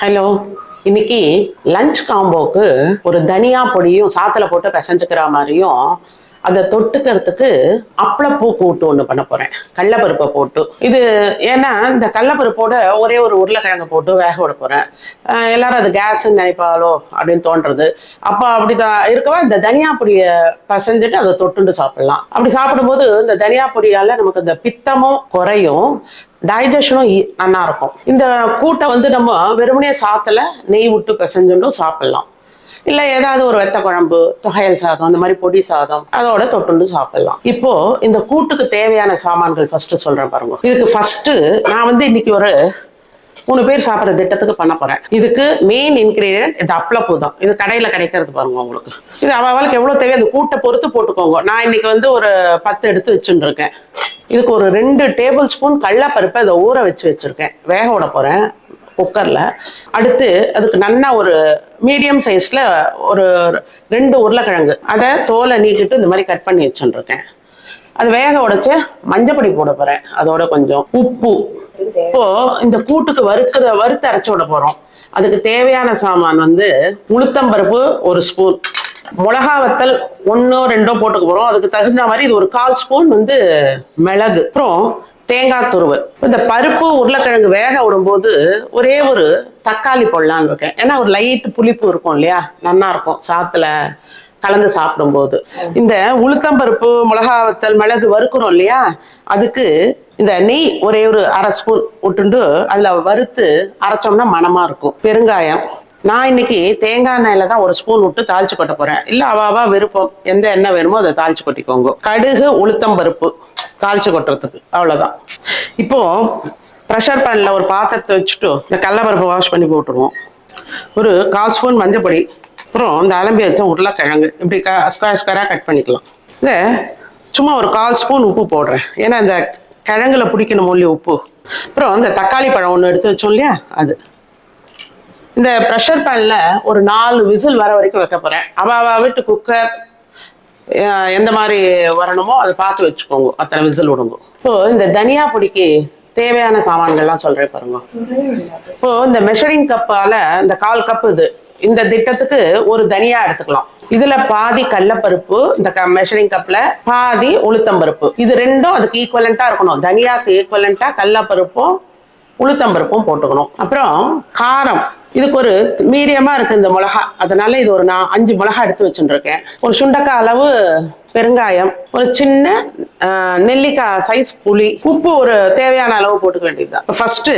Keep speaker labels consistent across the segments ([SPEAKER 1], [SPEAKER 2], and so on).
[SPEAKER 1] Hello இன்னைக்கு lunch காம்போக்கு ஒரு தனியா பொடியும் சாத்தில் போட்டு பிசைஞ்சுக்கிற மாதிரியும் அதை தொட்டுக்கிறதுக்கு அப்பளப்பூ கூட்டு ஒன்று பண்ண போகிறேன் கடலப்பருப்பை போட்டு. இது ஏன்னா இந்த கடலப்பருப்போட ஒரே ஒரு உருளைக்கிழங்கு போட்டு வேக விட போகிறேன் எல்லாரும் அது கேஸ்ன்னு நினைப்பாளோ அப்படின்னு தோன்றது. அப்போ அப்படிதான் இருக்கவா இந்த தனியா பொடியை பசைஞ்சிட்டு அதை தொட்டுண்டு சாப்பிடலாம். அப்படி சாப்பிடும்போது இந்த தனியா பொடியால் நமக்கு இந்த பித்தமும் குறையும் டைஜஷனும் நல்லா இருக்கும் இந்த கூட்டை வந்து நம்ம வெறுமனே சாத்துல நெய் விட்டு பிசைஞ்சுட்டும் சாப்பிடலாம். இல்லை ஏதாவது ஒரு வெத்த குழம்பு தொகையல் சாதம் இந்த மாதிரி பொடி சாதம் அதோட தொட்டுண்டு சாப்பிடலாம். இப்போ இந்த கூட்டுக்கு தேவையான சாமான்கள் ஃபர்ஸ்ட் சொல்றேன் பாருங்க. இதுக்கு ஃபர்ஸ்ட் நான் வந்து இன்னைக்கு ஒரு மூணு பேர் சாப்பிட்ற திட்டத்துக்கு பண்ண போறேன். இதுக்கு மெயின் இன்கிரீடியன்ட் இது அப்பளப்பூ தான். இது கடையில் கிடைக்கிறது பாருங்க உங்களுக்கு. இது அவளுக்கு எவ்வளோ தேவையோ அந்த கூட்டை பொறுத்து போட்டுக்கோங்க. நான் இன்னைக்கு வந்து ஒரு பத்து எடுத்து வச்சுட்டு இருக்கேன் இதுக்கு ஒரு ரெண்டு டேபிள் ஸ்பூன் கடலப்பருப்பை அதை ஊற வச்சு வச்சுருக்கேன். வேக விட போறேன். குக்கரில். அடுத்து அதுக்கு நல்லா ஒரு மீடியம் சைஸில் ஒரு ரெண்டு உருளைக்கிழங்கு. அதை தோலை நீக்கிட்டு இந்த மாதிரி கட் பண்ணி வச்சுருக்கேன். அது வேக உடைச்சு மஞ்சப்பொடி போட போகிறேன் அதோட கொஞ்சம் உப்பு. இப்போ இந்த கூட்டுக்கு வறுக்கிற வறுத்து அரைச்சி விட போகிறோம் அதுக்கு தேவையான சாமான் வந்து உளுத்தம்பருப்பு ஒரு ஸ்பூன். மிளகா வத்தல் ஒன்றோ ரெண்டோ போட்டுக்க போகிறோம் அதுக்கு தகுந்த மாதிரி இது ஒரு கால் ஸ்பூன் வந்து மிளகு. அப்புறம் தேங்காய் துருவல் இந்த பருப்பு உருளைக்கிழங்கு வேக விடும்போது ஒரே ஒரு தக்காளி போடலான்னு இருக்கேன். ஏன்னா ஒரு லைட் புளிப்பு இருக்கும் இல்லையா? நல்லா இருக்கும். சாத்துல கலந்து சாப்பிடும்போது. இந்த உளுத்தம்பருப்பு மிளகா வத்தல் மிளகு வறுக்கிறோம் இல்லையா? அதுக்கு இந்த நெய் ஒரே ஒரு அரை ஸ்பூன் விட்டுண்டு அதில் வறுத்து அரைச்சோம்னா மனமாக இருக்கும். பெருங்காயம் நான் இன்னைக்கு தேங்காய் எண்ணெயில தான் ஒரு ஸ்பூன் விட்டு தாளிச்சு கொட்ட போறேன். இல்ல அவாவா விருப்பம் எந்த எண்ணெய் வேணுமோ அதை தாளிச்சு கொட்டிக்கோங்க. கடுகு உளுத்தம் பருப்பு தாளிச்சு கொட்டுறதுக்கு. அவ்வளோதான் இப்போ ப்ரெஷர் பேனில் ஒரு பாத்திரத்தை வச்சுட்டு இந்த கடலப்பருப்பு வாஷ் பண்ணி போட்டுருவோம். ஒரு கால் ஸ்பூன் மஞ்சப்பொடி அப்புறம் இந்த அலம்பி வச்ச உருளைக்கிழங்கு. இப்படி க ஸ்கொயர் ஸ்கொயராக கட் பண்ணிக்கலாம். இதை சும்மா ஒரு கால் ஸ்பூன் உப்பு போடுறேன். ஏன்னா இந்த கிழங்குல பிடிக்கணும் இல்லையா உப்பு. அப்புறம் இந்த தக்காளி பழம் ஒன்று எடுத்து வச்சோம் இல்லையா அது. இந்த ப்ரெஷர் பேனில் ஒரு நாலு விசில் வர வரைக்கும் வைக்க போறேன். அவ விட்டு வீட்டு குக்கர் எந்த மாதிரி வரணுமோ அதை பார்த்து வச்சுக்கோங்க. அத்தனை விசில் விடுங்க. இப்போ இந்த தனியா பொடிக்கு தேவையான சாமான்கள்லாம் சொல்றேன் பாருங்க. இப்போ இந்த மெஷரிங் கப்பால இந்த கால் கப் இது இந்த திட்டத்துக்கு ஒரு தனியா எடுத்துக்கலாம். இதுல பாதி கடலப்பருப்பு இந்த மெஷரிங் கப்ல பாதி உளுத்தம்பருப்பு. இது ரெண்டும் அதுக்கு ஈக்குவலண்டா இருக்கணும். தனியாக்கு ஈக்குவலண்டா கடலப்பருப்பும் உளுத்தம்பருப்பும் போட்டுக்கணும். அப்புறம் காரம். இதுக்கு ஒரு மீடியமா இருக்கு இந்த மிளகா. அதனால இது ஒரு நான் அஞ்சு மிளகா எடுத்து வச்சுருக்கேன் ஒரு சுண்டக்காய் அளவு பெருங்காயம் ஒரு சின்ன நெல்லிக்காய் சைஸ் புளி உப்பு ஒரு தேவையான அளவு போட்டுக்க வேண்டியதுதான். ஃபர்ஸ்ட்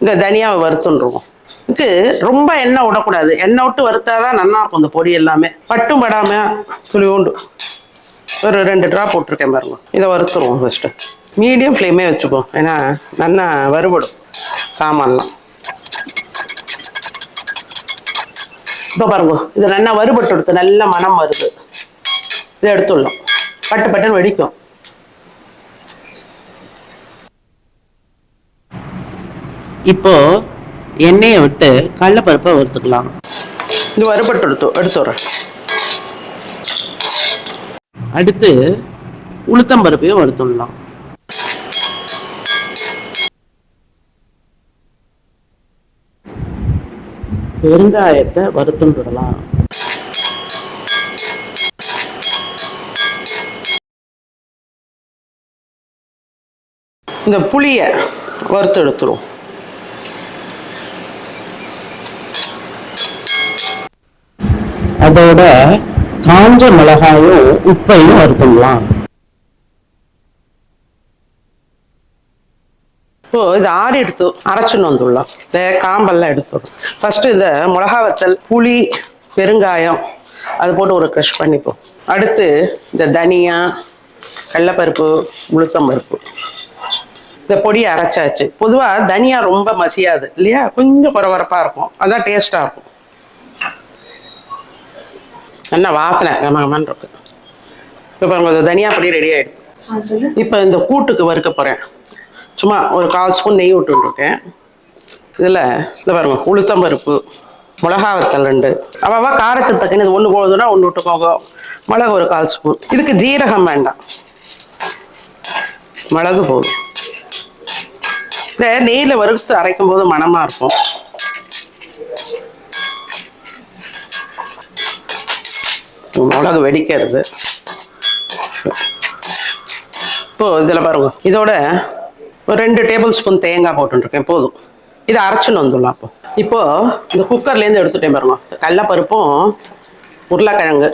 [SPEAKER 1] இந்த தனியாவை வறுத்துருவோம். இதுக்கு ரொம்ப எண்ணெய் விடக்கூடாது. எண்ணெய் விட்டு வறுத்தாதான் நல்லா இருக்கும் இந்த பொடி எல்லாமே. பட்டும் படாம துளி உண்டு ஒரு ரெண்டு ட்ரா போட்டிருக்கேன் பாருங்க. இதை வறுத்துருவோம் ஃபர்ஸ்ட் மீடியம் ஃப்ளேமே வச்சுப்போம் ஏன்னா நல்லா வறுபடும் சாமான்லாம். இப்போ பாருங்க இது நல்லா வறுபட்டு எடுத்து நல்ல மனம் வருது. இதை எடுத்துடலாம். பட்டு பட்டுன்னு வெடிக்கும். இப்போ எண்ணெயை விட்டு கடலப்பருப்பை வறுத்துக்கலாம். இது வறுபட்டு எடுத்து எடுத்துடுறேன். அடுத்து உளுத்தம்பருப்பையும் வறுத்துடலாம். பெருங்காயத்தை வறுத்துன்னு விடலாம். இந்த புளியை வறுத்து எடுத்துருவோம் அதோட காஞ்ச மிளகாயும் உப்பையும் வறுத்துடலாம். இப்போ இது ஆறி எடுத்து அரைச்சுன்னு வந்துடலாம். இந்த காம்பெல்லாம் எடுத்துடும் ஃபர்ஸ்ட் இதை மிளகா வத்தல் புளி பெருங்காயம் அது போட்டு ஒரு க்ரஷ் பண்ணிப்போம். அடுத்து இந்த தனியா கடலப்பருப்பு உளுத்தம்பருப்பு. இந்த பொடியை அரைச்சாச்சு. பொதுவாக தனியா ரொம்ப மசியாது இல்லையா? கொஞ்சம் குறவரப்பாக இருக்கும். அதான் டேஸ்ட்டாக இருக்கும். என்ன வாசனை கமகமன்னு இருக்கு. இப்போ பாருங்க இது தனியா பொடி ரெடி ஆயிடுது இப்போ இந்த கூட்டுக்கு வறுக்க போகிறேன் சும்மா ஒரு கால் ஸ்பூன் நெய் விட்டுருக்கேன் இதில் இந்த பாருங்கள் உளுத்தம்பருப்பு மிளகா வத்தல் ரெண்டு. அவ்வளவா காரத்துக்கு தக்கன இது ஒன்று போகுதுன்னா ஒன்று விட்டுக்கோங்க. மிளகு ஒரு கால் ஸ்பூன். இதுக்கு ஜீரகம் வேண்டாம். மிளகு போதும். இதை நெய்யில் வறுத்து அரைக்கும் போது மனமாக இருக்கும். மிளகு வெடிக்கிறது. இப்போ இதில் பாருங்க இதோட ஒரு ரெண்டு டேபிள் ஸ்பூன் தேங்காய் போட்டுருக்கேன் போதும். இதை அரைச்சுன்னு வந்துடலாம் அப்போ. இப்போது இந்த குக்கர்லேருந்து எடுத்துட்டேன் பாருங்க. கடலப்பருப்பும் உருளைக்கிழங்கு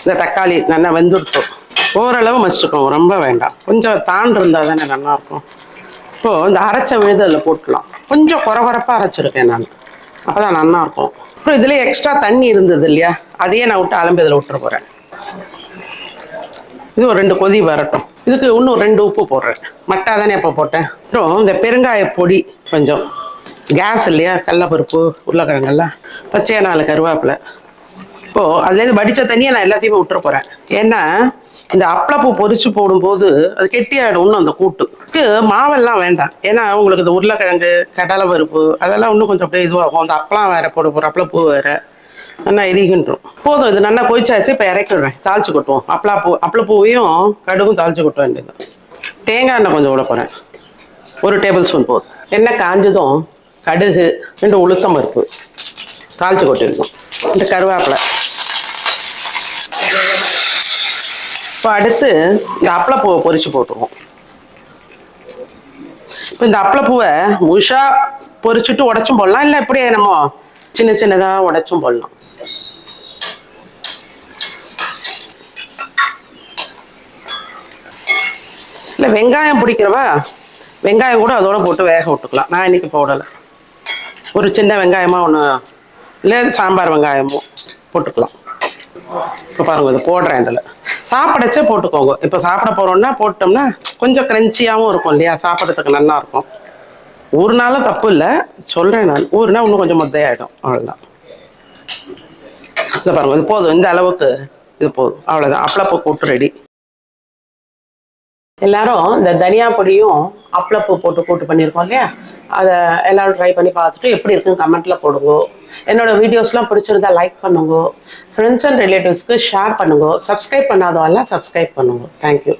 [SPEAKER 1] இந்த தக்காளி நல்லா வெந்துடுத்தோம் ஓரளவு மசிச்சுக்கோங்க ரொம்ப வேண்டாம். கொஞ்சம் தான் இருந்தால் தானே நல்லாயிருக்கும். இப்போது இந்த அரைச்ச விழுது அதில் போட்டுடலாம் கொஞ்சம் குறகுறப்பாக அரைச்சிருக்கேன் நான். அப்போ தான் நல்லாயிருக்கும். அப்புறம் இதில் எக்ஸ்ட்ரா தண்ணி இருந்தது இல்லையா? அதையே நான் விட்டு அலம்பு இதில் விட்டுற போகிறேன் இது ஒரு ரெண்டு கொதி வரட்டும். இதுக்கு இன்னும் ரெண்டு உப்பு போடுறேன். மட்டா தானே இப்போ போட்டேன். அப்புறம் இந்த பெருங்காய பொடி கொஞ்சம். கேஸ் இல்லையா? கடலப்பருப்பு உருளைக்கிழங்கெல்லாம் பச்சையா நாலு கருவேப்பிலை. இப்போது அதுலேருந்து வடித்த தண்ணியை நான் எல்லாத்தையுமே விட்டுற போகிறேன் ஏன்னா இந்த அப்பளப்பூ பொரிச்சு போடும்போது அது கெட்டியாயிடும் இன்னும் அந்த கூட்டுக்கு மாவெல்லாம் வேண்டாம். ஏன்னா உங்களுக்கு இந்த உருளைக்கிழங்கு கடலை பருப்பு அதெல்லாம் இன்னும் கொஞ்சம் அப்படியே இதுவாகும். அந்த அப்பளம் வேறு போட போகிற அப்பளப்பூ வேறு. நல்லா எரிகின்றோம். போதும் இது நல்லா கொதிச்சாச்சு இப்போ இறக்கிடுறேன். தாளிச்சு கொட்டுவோம். அப்பளா பூ அப்பளப்பூவையும் கடுகும் தாளிச்சு கொட்ட வேண்டியது தேங்காய் எண்ணெய் கொஞ்சம் விட போகிறேன் ஒரு டேபிள் ஸ்பூன் போதும். எண்ணெய் காஞ்சதும் கடுகு ரெண்டு உளுத்தம் பருப்பு. தாளிச்சு கொட்டிருக்கோம் இந்த கருவேப்பிலை. இப்போ அடுத்து இந்த அப்பளப்பூவை பொரிச்சு போட்டுருவோம். இப்போ இந்த அப்பளப்பூவை முழுசாக பொரிச்சுட்டு உடச்சும் போடலாம் இல்லை இப்படியே நம்ம சின்ன சின்னதாக உடச்சும் போடலாம்? இல்லை வெங்காயம் பிடிக்கிறவா? வெங்காயம் கூட அதோட போட்டு வேக விட்டுக்கலாம். நான் இன்னைக்கு போடலை. ஒரு சின்ன வெங்காயமாக ஒன்று இல்லை சாம்பார் வெங்காயமும் போட்டுக்கலாம். இப்போ பாருங்கள் இது போடுறேன் இதில். சாப்பிடச்சே போட்டுக்கோங்க. இப்போ சாப்பிட போகிறோம்னா போட்டோம்னா கொஞ்சம் க்ரன்ச்சியாகவும் இருக்கும் இல்லையா? சாப்பிட்றதுக்கு நல்லா இருக்கும். ஊறுனாலும் தப்பு இல்லை. சொல்கிறேன் நான். ஊறுனா இன்னும் கொஞ்சம் முத்தையாயிடும். அவ்வளோதான் இதை பாருங்கள் இது போதும். இந்த அளவுக்கு இது போதும். அவ்வளோதான் அப்பளப்போ கூட்டு ரெடி எல்லாரும் இந்த தனியா பொடியும் அப்பளப்பூ போட்டு கூட்டு பண்ணியிருக்கோம் இல்லையா? அதை எல்லாரும் ட்ரை பண்ணி பார்த்துட்டு எப்படி இருக்குன்னு கமெண்ட்ல போடுங்க. என்னோட வீடியோஸ்லாம் பிடிச்சிருந்தா லைக் பண்ணுங்க. ஃப்ரெண்ட்ஸ் அண்ட் ரிலேட்டிவ்ஸ்க்கு ஷேர் பண்ணுங்க. சப்ஸ்கிரைப் பண்ணாதவெல்லாம் சப்ஸ்கிரைப் பண்ணுங்க. Thank you